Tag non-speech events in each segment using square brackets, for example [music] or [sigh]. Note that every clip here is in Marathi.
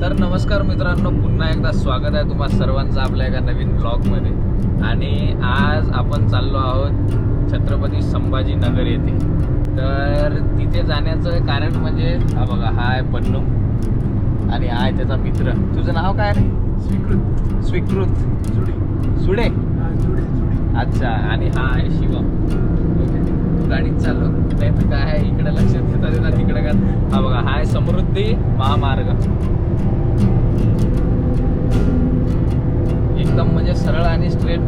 तर नमस्कार मित्रांनो पुन्हा एकदा स्वागत आहे तुम्हा सर्वांचं आपल्या एका नवीन ब्लॉगमध्ये. आणि आज आपण चाललो आहोत छत्रपती संभाजीनगर येथे. तर तिथे जाण्याचं कारण म्हणजे हा बघा हा आहे पन्नू आणि हा आहे त्याचा मित्र. तुझं नाव काय रे? स्वीकृत. स्वीकृत. सुडे? जुडी जुडी. अच्छा आणि हा आहे शिवम तू गाडीत चाललो. नाही तर काय आहे इकडे लक्ष देता देता तिकडे का? हा बघा हा आहे समृद्धी महामार्ग. एकदम म्हणजे सरळ आणि स्ट्रेट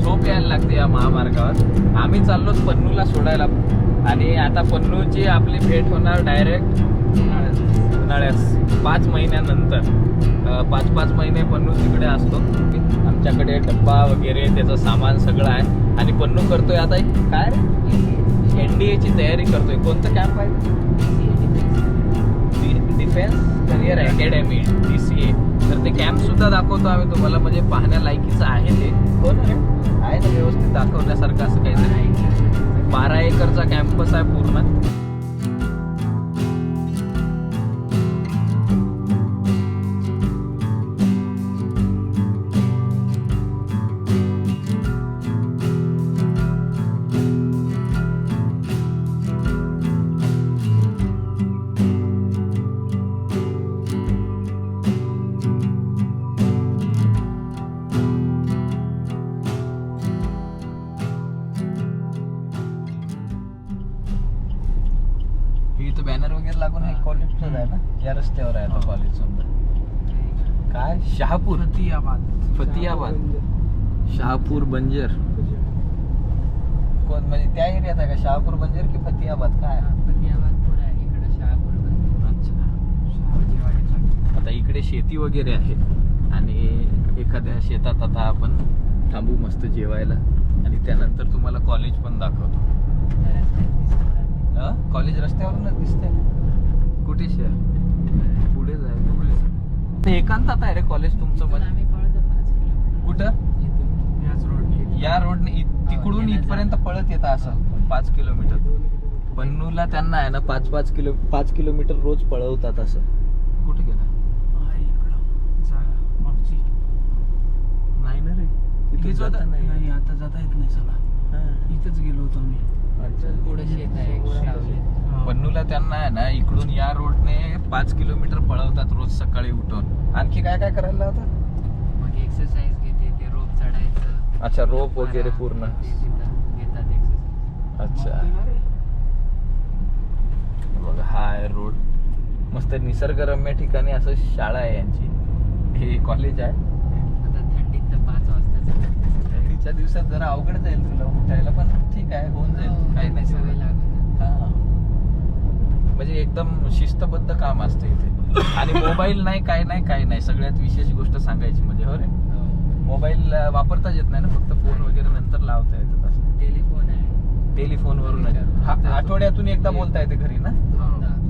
झोप यायला लागते या महामार्गावर. आम्ही चाललो पन्नूला सोडायला. आणि आता पन्नूची आपली भेट होणार डायरेक्ट उन्हाळ्यास पाच महिन्यानंतर. पाच पाच महिने पन्नू तिकडे असतो. आमच्याकडे डब्बा वगैरे त्याचं सामान सगळं आहे. आणि पन्नू करतोय आता एक काय एन डी एची तयारी करतोय. कोणतं कॅम्प आहे? Defence career academy D C A ते कॅम्प सुद्धा दाखवतो आम्ही तुम्हाला. म्हणजे पाहण्यालायकीचं आहे ते. हो ना? आहे ना व्यवस्थित दाखवण्यासारखं असं काहीतरी. बारा एकरचा कॅम्पस आहे पूर्ण. शहापूर. फतियाबाद. फतियाबाद. शहापूर बंजर. कोण म्हणजे त्या एरियात आहे का? शहापूर बंजर की फतियाबाद? काय? आता इकडे शेती वगैरे आहे. आणि एखाद्या शेतात आता आपण थांबू मस्त जेवायला. आणि त्यानंतर तुम्हाला कॉलेज पण दाखवतो? कॉलेज रस्त्यावरूनच दिसतंय. कुठे शे पुढे. जाय पुढे. एकांतात आहे रे कॉलेज तुमचं म्हणजे? कुठं? याच रोडने या रोडने इ- तिकडून इथपर्यंत पळत येतं असं. पाच किलोमीटर. पन्नूला त्यांना आहे ना पाच पाच किलो पाच किलोमीटर रोज पळवतात असं. कुठे गेला? आहे इकडं. जागा मागची. नाही ना रे. इथेच जाता नाही. नाही आता जाता येत नाही चला. इथेच गेलो होतो आम्ही. अच्छा. पन्नूला त्यांना आहे ना इकडून या रोडने पाच किलोमीटर पळवतात रोज सकाळी उठून. आणखी काय काय करायला लावतात? मग एक्सरसाइज घेते ते रोप चढायचं. अच्छा रोप वगैरे पूर्ण. अच्छा. बघा हा आहे रोड मस्त निसर्गरम्य ठिकाणी असं शाळा आहे यांची. हे कॉलेज आहे आता थंडीत तर पाच वाजता थंडीच्या दिवसात जरा अवघड जाईल तुला उठायला पण ठीक आहे होऊन जाईल काही नाही हा. म्हणजे एकदम शिस्तबद्ध काम असतं इथे. आणि मोबाईल नाही काय नाही काय नाही सगळ्यात विशेष गोष्ट सांगायची म्हणजे हो रे? मोबाईल वापरताच येत नाही ना फक्त फोन वगैरे नंतर लावता येतात असं. टेलिफोन आहे. टेलिफोनवरून हा आठवड्यातून एकदा बोलता येते घरी ना?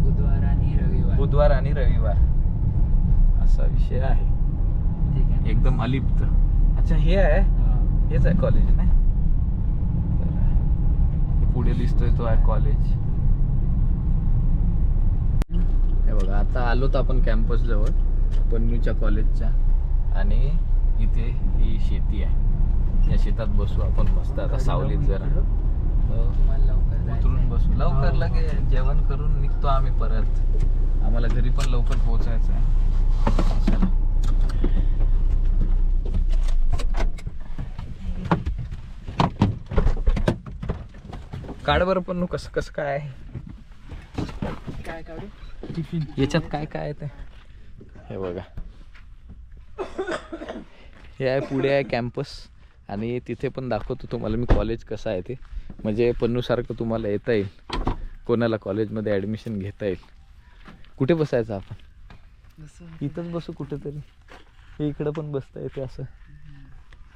बुधवार आणि रविवार. बुधवार आणि रविवार. असा विषय आहे. ठीक आहे. एकदम अलिप्त. अच्छा हे आहे. हा. हेच आहे कॉलेज नाही बरं. हे पुढे दिसतोय तो आहे कॉलेज हे बघा आता आलोत आपण कॅम्पस जवळ पन्नूच्या कॉलेजच्या. आणि इथे ही शेती आहे. या शेतात बसू आपण मस्त आता सावलीत जरा. हो. तुम्हाला लवकर जायचं उतरून. बसू. लवकर लगे जेवण करून निघतो आम्ही परत. आम्हाला घरी पण लवकर पोहोचायचं आहे. चला. काढ बरं पण नु कसं कसं काय आहे? काय काढू? टिफिन याच्यात काय काय आहे ते? हे बघा. हे आहे पुढे आहे कॅम्पस आणि तिथे पण दाखवतो तुम्हाला मी कॉलेज कसं आहे ते. म्हणजे पन्नूसारखं तुम्हाला येता येईल. कोणाला कॉलेजमध्ये ॲडमिशन घेता येईल. कुठे बसायचं आपण? इथंच बसू कुठेतरी. हे इकडं पण बसता येते असं.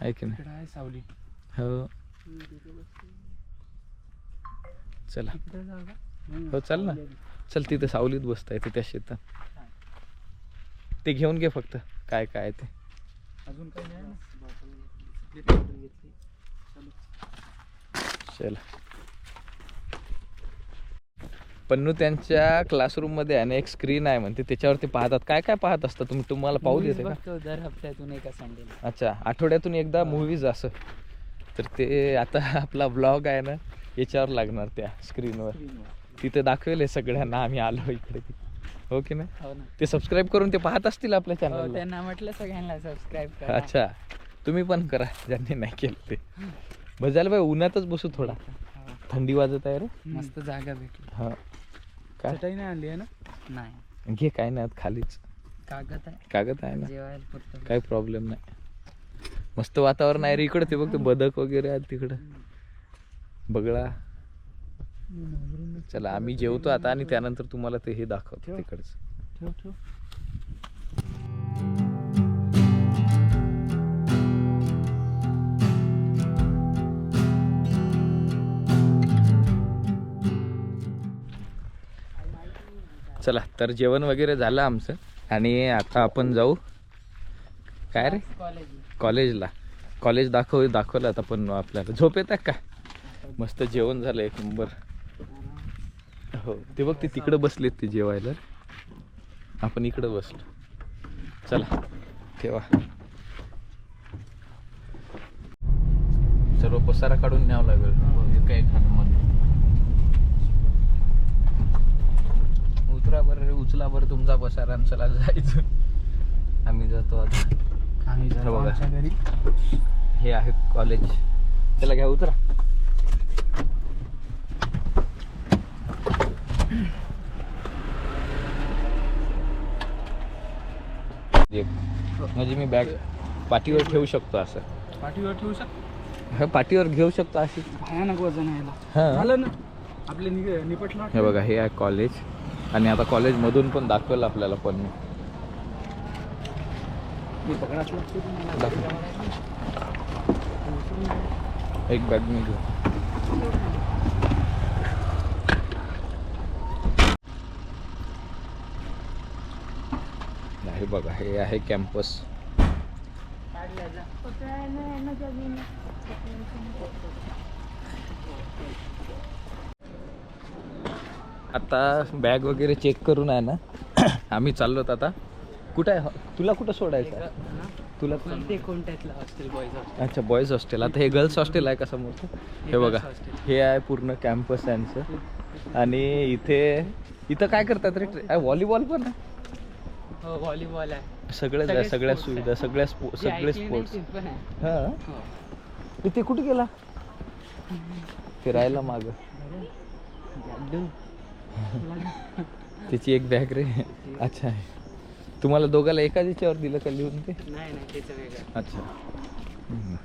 आहे की नाही? इकडं आहे सावली. हो. चला. हो चल ना. चल तिथे सावलीत बसता येते त्या शेतात. ते घेऊन घे फक्त. काय काय ते. अजून नाही चला. पन्नू त्यांच्या क्लासरूममध्ये आहे ना एक स्क्रीन आहे म्हणते. त्याच्यावर ते पाहतात. काय काय पाहत असता तुम्ही? तुम्हाला पाहू देते का? दर हप्त्यातून एका संडेला अच्छा. आठवड्यातून एकदा मूवीज असं. तर ते आता आपला ब्लॉग आहे ना याच्यावर लागणार त्या स्क्रीनवर तिथे दाखवेल हे सगळ्यांना आम्ही आलो इकडे. हो की नाही? हो ना. ते सबस्क्राईब करून ते पाहत असतील आपल्या हो, चॅनल त्यांना म्हटलं सगळ्यांना सबस्क्राईब करा. अच्छा. तुम्ही पण करा ज्यांनी नाही केलं ते. बजायला बाई उन्हातच बसू थोडा. हो. थंडी वाजत आहे रे. मस्त जागा भेटली. हा. काय? नाही आणली आहे ना? नाही. घे काय नाही खालीच. कागद आहे. कागद आहे ना? काही प्रॉब्लेम नाही. मस्त वातावरण आहे रे. इकडे ते बघ ते बदक वगैरे आहेत तिकडं. बगळा. चला आम्ही जेवतो आता आणि त्यानंतर तुम्हाला ते हे दाखवतो तिकडच. ठेव ठेव. चला तर जेवण वगैरे झालं आमचं. आणि आता आपण जाऊ. काय रे? कॉलेज कॉलेजला. कॉलेज दाखव दाखवलं आता पण आपल्याला. झोप येतात का? मस्त जेवण झालं एक नंबर. हो ते बघ ते तिकडं बसलेत ते जेवायला. आपण इकडं बसलो. चला ठेवा. सर्व पसारा काढून न्यावं लागेल. काही काय खाणं उतरा बरं रे उचला बरं तुमचा पसारा चला जायचं. आम्ही जातो आता. आम्ही हे जातो बघा. आमच्या घरी. हे आहे कॉलेज त्याला घ्या उतरा. एक. म्हणजे मी बॅग पाठीवर ठेवू शकतो असं. पाठीवर ठेवू शकतो हा, पाठीवर घेऊ शकतो अशी. भयानक वजन आहे याला. हा. झालं ना? आपले निपटला हे बघा हे आहे कॉलेज आणि आता कॉलेजमधून पण दाखवेल आपल्याला पण मी. एक बॅग मी घेऊ. हे बघा हे आहे कॅम्पस आता बॅग वगैरे चेक करून आहे ना. [coughs] आम्ही चाललोत आता. कुठं आहे? तुला कुठं सोडायचं आहे? तुला कोणते कोणत्यातलं हॉस्टेल बॉईज हॉस्टेल अच्छा बॉईज हॉस्टेल आता हे गर्ल्स हॉस्टेल आहे का समोरचं हे बघा. हे आहे पूर्ण कॅम्पस यांचं. आणि इथे इथं काय करतात रे? व्हॉलीबॉल पण आहे? हो व्हॉलीबॉल आहे. सगळ्याच आहे सगळे सगळ्या सुविधा आहे. सगळ्या स्पो जे सगळे स्पोर्ट्स आहे. हा? हो. इथे कुठे गेला? फिरायला माग. [laughs] त्याची एक बॅग रे. [laughs] अच्छा तुम्हाला दोघाला एकाच याच्यावर दिलं का लिहून ते? नाही नाही त्याचं वेगळं. अच्छा. हम्म.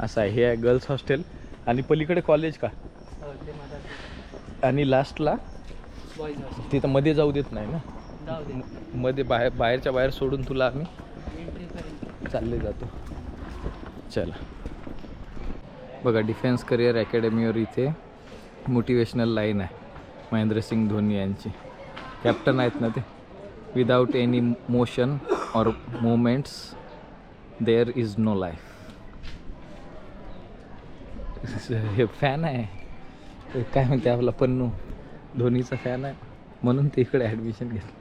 असं आहे हे आहे गर्ल्स हॉस्टेल. आणि पलीकडे कॉलेज का? हो ते माझा आणि लास्टला? बॉईज तिथं मध्ये जाऊ देत नाही ना? जाऊ दे म- मध्ये बाहेर बाहेरच्या बाहेर सोडून तुला आम्ही एंट्री चालले जातो. चला. बघा डिफेन्स करिअर अकॅडमीवर इथे मोटिवेशनल लाईन आहे. महेंद्रसिंग धोनी यांची. कॅप्टन आहेत ना ते? Without any motion or movements there is no life हे फॅन आहे. काय म्हणते आपला पन्नू? धोनीचा फॅन आहे. म्हणून ते इकडे ॲडमिशन घेतलं.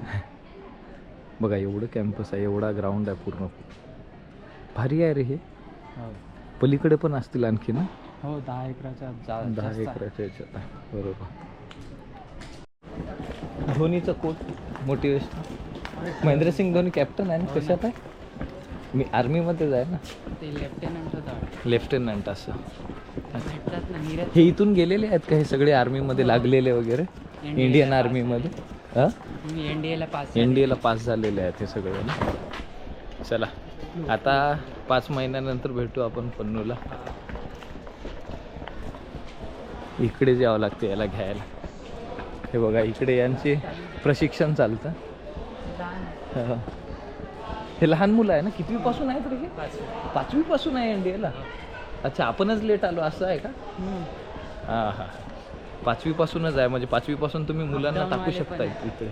[laughs] बघा एवढं कॅम्पस आहे एवढा ग्राउंड आहे पूर्ण. भारी आहे रे हे. हो. पलीकडे पण असतील आणखी ना हो दहा एकराच्या दहा. एकराच्या याच्यात आहे. बरोबर. धोनीचं coach motivation Mahendra Singh Dhoni captain आहे ना? कशात आहे? मी आर्मीमध्येच आहे ना. ते लेफ्टनंट होता वाटतं. लेफ्टनंट असं. भेटतात ना नीरज हे इथून गेलेले आहेत का हे सगळे आर्मीमध्ये लागलेले वगैरे? इंडियन आर्मीमध्ये हां? मी एनडीएला पास एन डी एला पास झालेले आहेत हे सगळे ना? चला आता पाच महिन्यानंतर भेटू आपण पन्नूला. इकडेच यावं लागते याला घ्यायला. हे बघा इकडे यांचे प्रशिक्षण चालतं. हा. हे लहान मुलं आहे ना कितवीपासून आहेत रे हे? पाचवीपासून आहे एन डी एला अच्छा आपणच लेट आलो असं आहे का? हां हां. पाचवीपासूनच आहे म्हणजे पाचवीपासून तुम्ही मुलांना टाकू शकता इकडे.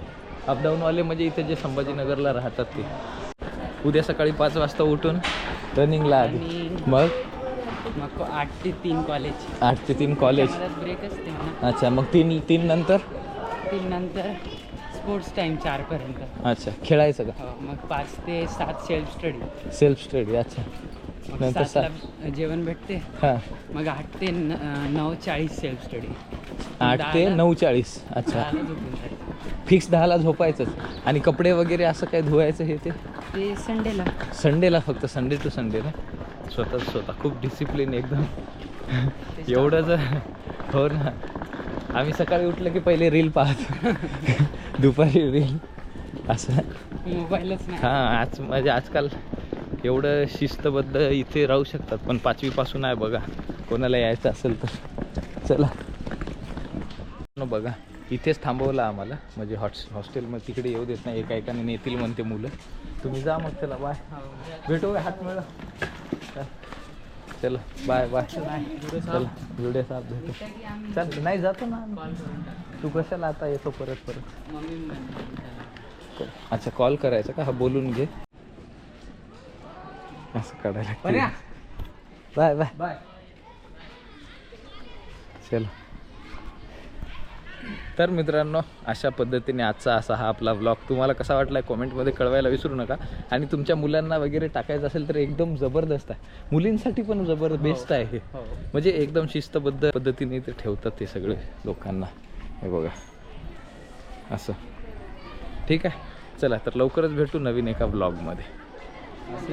अपडाऊनवाले म्हणजे इथे जे संभाजीनगरला राहतात ते. उद्या सकाळी पाच वाजता उठून रनिंगला आधी. Running. मग? आठ ते तीन कॉलेज आठ ते तीन कॉलेज अच्छा मग तीन तीन नंतर? तीन नंतर स्पोर्ट्स टाइम चारपर्यंत. अच्छा खेळायचं का? हो मग पाच ते सात सेल्फ स्टडी सेल्फ स्टडी अच्छा. मग नंतर सातला जेवण भेटते. हां. मग आठ ते न- नऊ चाळीस सेल्फ स्टडी आठ ते नऊ चाळीस अच्छा. झोपून जायचं. फिक्स दहाला झोपायचंच. आणि कपडे वगैरे असं काय धुवायचं हे ते? ते संडेला संडेला फक्त संडे टू संडे ना? स्वतः स्वतः. खूप डिसिप्लिन एकदम. एवढं जर हो ना. आम्ही सकाळी उठलं की पहिले रील पाहतो. दुपारी रील. असं. मोबाईलच नाही. हां आज म्हणजे आजकाल एवढं शिस्तबद्ध इथे राहू शकतात पण पाचवीपासून आहे बघा. कोणाला यायचं असेल तर. चला. न बघा. इथेच थांबवलं आम्हाला. म्हणजे हॉट हॉस्टेलमध्ये तिकडे येऊ देत नाही. एका एकाने नेतील म्हणते मुलं. तुम्ही जा मग चला बाय. भेटू का हात मिळा चला बाय बाय चला व्हिडिओ साहेब भेटू चल नाही जातो ना. तू कशाला आता येतो परत परत. अच्छा कॉल करायचा का? हा बोलून घे. असं काढायला. बाय बाय बाय चलो. तर मित्रांनो अशा पद्धतीने आजचा असा हा आपला ब्लॉग तुम्हाला कसा वाटला कॉमेंटमध्ये कळवायला विसरू नका. आणि तुमच्या मुलांना वगैरे टाकायचं असेल तर एकदम जबरदस्त आहे. मुलींसाठी पण जबर बेस्ट आहे हे. हो म्हणजे एकदम शिस्तबद्ध पद्धतीने ते ठेवतात ते सगळे लोकांना. हे बघा. असं. ठीक आहे? चला तर लवकरच भेटू नवीन एका ब्लॉगमध्ये असं